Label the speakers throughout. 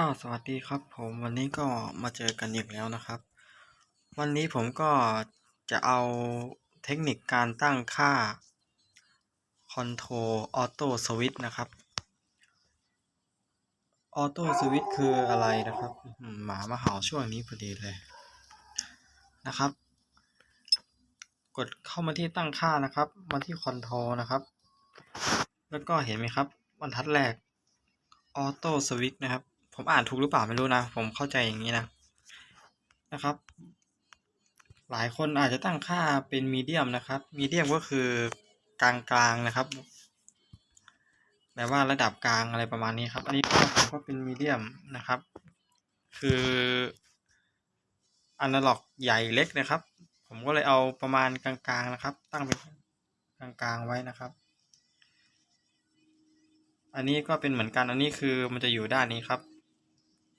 Speaker 1: ก็สวัสดีครับผมวันนี้ก็มาเจอกันอีกแล้วนะครับ วันนี้ผมก็จะเอาเทคนิคการตั้งค่า Control Auto Switch นะครับ Auto Switch คืออะไรนะครับ หมามาเห่าช่วงนี้พอดีเลยนะครับ กดเข้ามาที่ตั้งค่านะครับ มาที่ Control นะครับ แล้วก็เห็นไหมครับบรรทัดแรก Auto Switch นะครับ ผมอ่านถูกหรือเปล่าไม่รู้นะ ผมเข้าใจอย่างนี้นะ นะครับ หลายคนอาจจะตั้งค่าเป็นมีเดียมนะครับ มีเดียมก็คือกลางกลางๆนะครับแบบว่าระดับกลางอะไรประมาณนี้ครับ อันนี้ผมก็เป็นมีเดียมนะครับ คืออนาล็อกใหญ่เล็กนะครับ ผมก็เลยเอาประมาณกลางๆนะครับ ตั้งเป็นกลางๆไว้นะครับ อันนี้ก็เป็นเหมือนกัน อันนี้คือมันจะอยู่ด้านนี้ครับ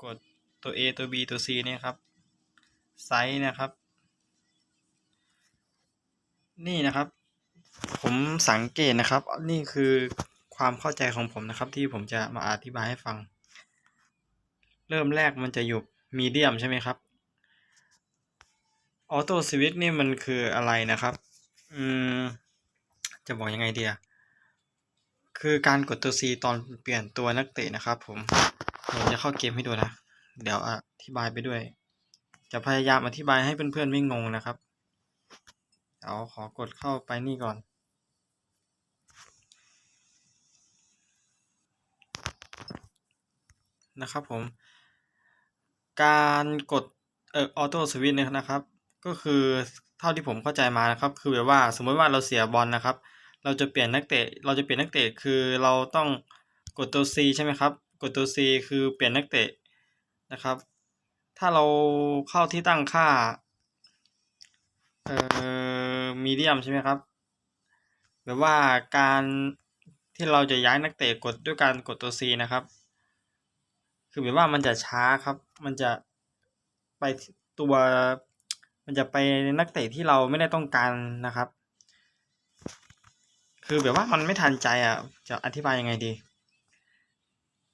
Speaker 1: กดตัว A ตัว B ตัว C เนี่ยครับไซส์นะครับ นี่นะครับ ผมสังเกตนะครับ นี่คือความเข้าใจของผมนะครับ ที่ผมจะมาอธิบายให้ฟัง เริ่มแรกมันจะอยู่มีเดียมใช่ไหมครับออโต้สวิตนี่มันคืออะไรนะครับ อืม จะบอกยังไงเดีย คือการกดตัว C ตอนเปลี่ยนตัวนักเตะนะครับผม ผมจะเข้าเกมให้ดูนะ เดี๋ยวอธิบายไปด้วย จะพยายามอธิบายให้เพื่อนๆไม่งงนะครับ เดี๋ยวขอกดเข้าไปนี่ก่อน นะครับผม การกดเอ่อออโต้สวิตช์นะครับ ก็คือเท่าที่ผมเข้าใจมานะครับ คือแบบว่าสมมติว่าเราเสียบอลนะครับ เราจะเปลี่ยนนักเตะ เราจะเปลี่ยนนักเตะคือเราต้องกดตัว C ใช่ไหมครับ กดตัว C คือเปลี่ยนนักเตะนะครับ ถ้าเราเข้าที่ตั้งค่า เอ่อมีเดียมใช่ไหมครับแบบว่าการที่เราจะย้ายนักเตะกดด้วยการกดตัว C นะครับ คือแบบว่ามันจะช้าครับ มันจะไปตัว มันจะไปนักเตะที่เราไม่ได้ต้องการนะครับ คือแบบว่ามันไม่ทันใจอะ จะอธิบายยังไงดี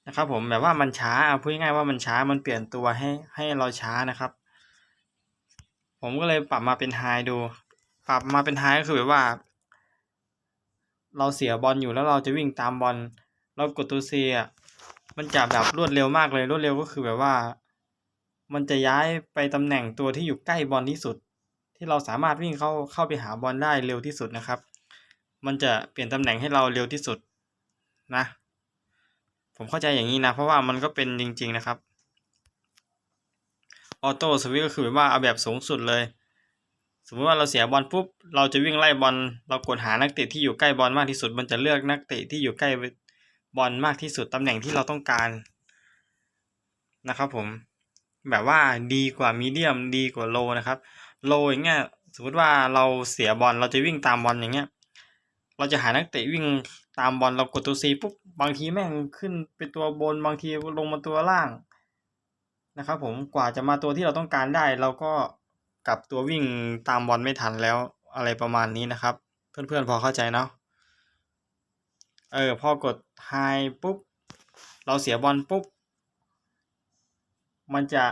Speaker 1: นะครับผมแบบว่ามันช้าเอาพูดง่ายว่ามันช้ามันเปลี่ยนตัวให้ให้เราช้านะครับ ผมก็เลยปรับมาเป็นไฮดู ปรับมาเป็นไฮก็คือแบบว่า เราเสียบอลอยู่แล้วเราจะวิ่งตามบอลเรากดตัว C อะมันจะแบบรวดเร็วมากเลยรวดเร็วก็คือแบบว่า มันจะย้ายไปตำแหน่งตัวที่อยู่ใกล้บอลที่สุด ที่เราสามารถวิ่งเข้าเข้าไปหาบอลได้เร็วที่สุดนะครับ มันจะเปลี่ยนตำแหน่งให้เราเร็วที่สุดนะ ผมเข้าใจอย่างนี้นะ เพราะว่ามันก็เป็นจริง ๆนะครับออโต้สวิตก็คือแบบว่าเอาแบบสูงสุดเลย สมมติว่าเราเสียบอลปุ๊บเราจะวิ่งไล่บอลเรากดหานักเตะที่อยู่ใกล้บอลมากที่สุด มันจะเลือกนักเตะที่อยู่ใกล้บอลมากที่สุดตำแหน่งที่เราต้องการนะครับผมแบบว่าดีกว่ามีเดียมดีกว่าโลนะครับโลอย่างเงี้ยสมมติว่าเราเสียบอลเราจะวิ่งตามบอลอย่างเงี้ย เราจะหานักเตะวิ่งตามบอลเรากดตัว C ปุ๊บบางทีแม่งขึ้นเป็นตัวบนบางทีลงมาตัวล่างนะครับผมกว่าจะมาตัวที่เราต้องการได้ เราก็กลับตัววิ่งตามบอลไม่ทันแล้วอะไรประมาณนี้นะครับ เพื่อนๆพอเข้าใจเนาะเออพอกดไฮปุ๊บ เราเสียบอลปุ๊บ มันจะ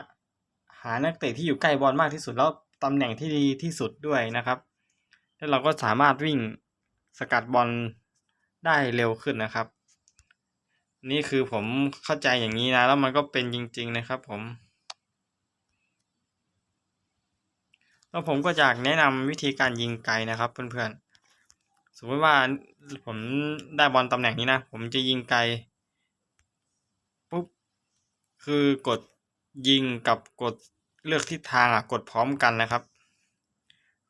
Speaker 1: หานักเตะที่อยู่ใกล้บอลมากที่สุดแล้วตำแหน่งที่ดีที่สุดด้วยนะครับ แล้วเราก็สามารถวิ่ง สกัดบอลได้เร็วขึ้นนะครับ นี่คือผมเข้าใจอย่างนี้นะ แล้วมันก็เป็นจริง ๆ นะครับ ผม แล้วผมก็อยากแนะนำวิธีการยิงไกลนะครับ เพื่อนๆ สมมติว่าผมได้บอลตำแหน่งนี้นะ ผมจะยิงไกลปุ๊บคือกดยิงกับกดเลือกทิศทางอะกดพร้อมกันนะครับ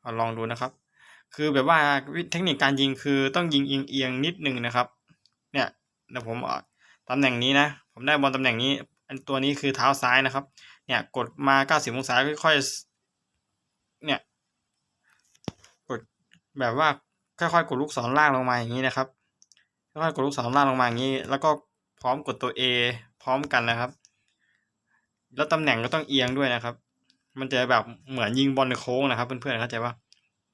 Speaker 1: เอาลองดูนะครับ คือแบบว่าเทคนิคการยิงคือต้องยิงเอียงๆนิดนึงนะครับ เนี่ยเดี๋ยวผมตำแหน่งนี้นะ ผมได้บอลตำแหน่งนี้ อันตัวนี้คือเท้าซ้ายนะครับ เนี่ยกดมา 90 องศาค่อยๆ เนี่ย กดแบบว่าค่อยๆ กดลูกศรล่างลงมาอย่างนี้นะครับ ค่อยๆ กดลูกศรล่างลงมาอย่างนี้ แล้วก็พร้อมกดตัว A พร้อมกันนะครับ แล้วตำแหน่งก็ต้องเอียงด้วยนะครับ มันจะแบบเหมือนยิงบอลในโค้งนะครับ เพื่อนๆ เข้าใจปะ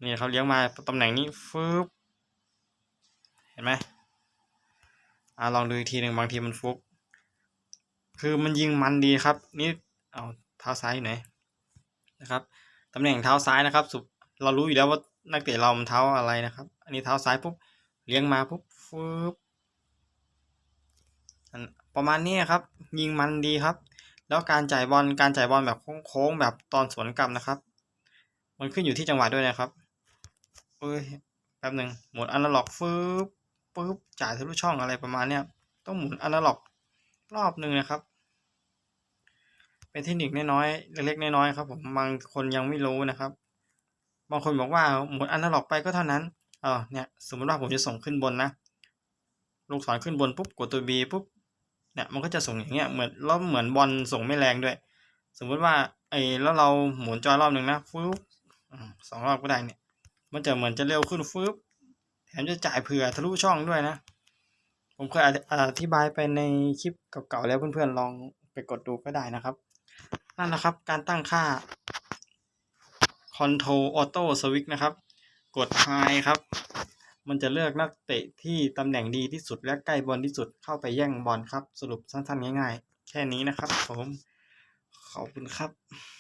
Speaker 1: นี่เขาเลี้ยงมาตำแหน่งนี้ฟึบเห็นไหมอ่าลองดูอีกทีหนึ่งบางทีมันฟุก คือมันยิงมันดีครับ นี่เอาเท้าซ้ายอยู่ไหนนะครับตำแหน่งเท้าซ้ายนะครับ สุดเรารู้อยู่แล้วว่านักเตะเรามันเท้าอะไรนะครับ อันนี้เท้าซ้ายปุ๊บเลี้ยงมาปุ๊บฟึบประมาณนี้ครับ ยิงมันดีครับ แล้วการจ่ายบอลการจ่ายบอลแบบโค้งๆแบบตอนสวนกลับนะครับ มันขึ้นอยู่ที่จังหวะด้วยนะครับ เอ้ยแป๊บหนึ่งหมุนอนาล็อกฟึบปุ๊บจ่ายทะลุช่องอะไรประมาณเนี้ยต้องหมุนอนาล็อกรอบหนึ่งนะครับ เป็นเทคนิคน้อยๆเล็กๆน้อยๆครับผมบางคนยังไม่รู้นะครับ บางคนบอกว่าหมุนอนาล็อกไปก็เท่านั้นเออเนี่ยสมมติว่าผมจะส่งขึ้นบนนะลูกศรขึ้นบนปุ๊บกดตัว B ปุ๊บเนี่ยมันก็จะส่งอย่างเงี้ยเหมือนแล้วเหมือนบอลส่งไม่แรงด้วย สมมุติว่าไอ้แล้วเราหมุนจอยรอบหนึ่งนะฟึบสองรอบก็ได้เนี่ย มันจะเหมือนจะเร็วขึ้นฟึบแถมจะจ่ายเผื่อทะลุช่องด้วยนะ ผมเคยอธิอธิบายไปในคลิปเก่าๆแล้วเพื่อนๆลองไปกดดูก็ได้นะครับ นั่นแหละครับการตั้งค่า Control Auto Switch นะครับ กด High ครับ มันจะเลือกนักเตะที่ตำแหน่งดีที่สุดและใกล้บอลที่สุดเข้าไปแย่งบอลครับ สรุปสั้นๆง่ายๆ แค่นี้นะครับผม ขอบคุณครับ